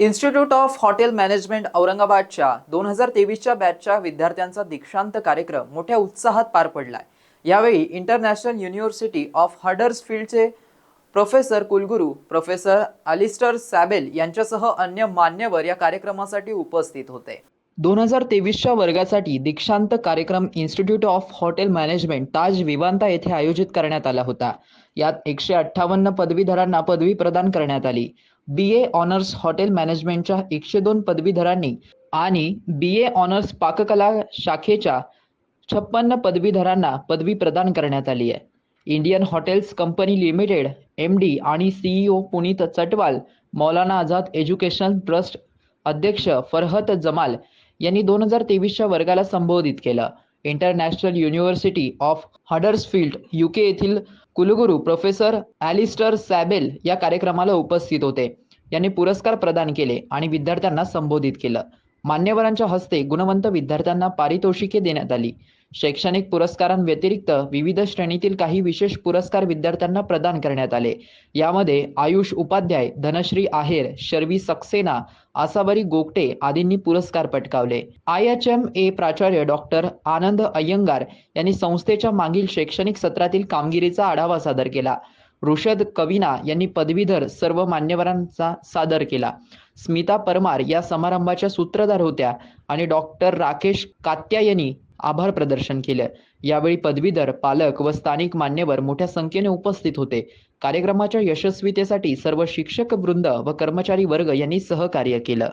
Institute of hotel management औरंगाबादच्या दोन हजार तेवीसच्या बॅचच्या विद्यार्थ्यांचा दीक्षांत कार्यक्रम मोठ्या उत्साहात पार पडलाय. यावेळी इंटरनॅशनल युनिव्हर्सिटी ऑफ हडर्सफील्डचे प्रोफेसर कुलगुरू प्रोफेसर अलिस्टर सॅबेल यांच्यासह अन्य मान्यवर या कार्यक्रमासाठी उपस्थित होते. दोन हजार तेवीसच्या वर्गासाठी दीक्षांत कार्यक्रम institute of hotel management Taj Vivanta येथे आयोजित करण्यात आला होता. यात एकशे अठ्ठावन्न पदवीधरांना पदवी प्रदान करण्यात आली. बी ए ऑनर्स हॉटेल मॅनेजमेंटच्या एकशे दोन पदवीधरांनी आणि बी ए ऑनर्स पाककला शाखेच्या छप्पन्न पदवीधरांना पदवी प्रदान करण्यात आली आहे. Indian hotels company limited M D आणि CEO Puneet Chatwal Maulana Azad education trust अध्यक्ष फरहत जमाल यांनी दोन हजार तेवीसच्या वर्गाला संबोधित केलं. International university of Huddersfield UK येथील कुलगुरू प्रोफेसर ॲलिस्टर सॅबेल या कार्यक्रमाला उपस्थित होते. यांनी पुरस्कार प्रदान केले आणि विद्यार्थ्यांना संबोधित केलं. मान्यवरांच्या हस्ते गुणवंत विद्यार्थ्यांना पारितोषिके देण्यात आली. शैक्षणिक पुरस्कारांव्यतिरिक्त विविध श्रेणीतील काही विशेष पुरस्कार विद्यार्थ्यांना प्रदान करण्यात आले. यामध्ये आयुष उपाध्याय धनश्री आहेर शर्वी सक्सेना आसावरी गोगटे आदींनी पुरस्कार पटकावले. आय एच एम ए प्राचार्य डॉक्टर आनंद अय्यंगार यांनी संस्थेच्या मागील शैक्षणिक सत्रातील कामगिरीचा आढावा सादर केला. ऋषद कविना यांनी पदवीधर सर्व मान्यवरांचा सादर केला. स्मिता परमार या समारंभाच्या सूत्रधार होत्या आणि डॉक्टर राकेश कात्यायनी आभार प्रदर्शन केलं. यावेळी पदवीधर पालक व स्थानिक मान्यवर मोठ्या संख्येने उपस्थित होते. कार्यक्रमाच्या यशस्वीतेसाठी सर्व शिक्षक वृंद व कर्मचारी वर्ग यांनी सहकार्य केलं.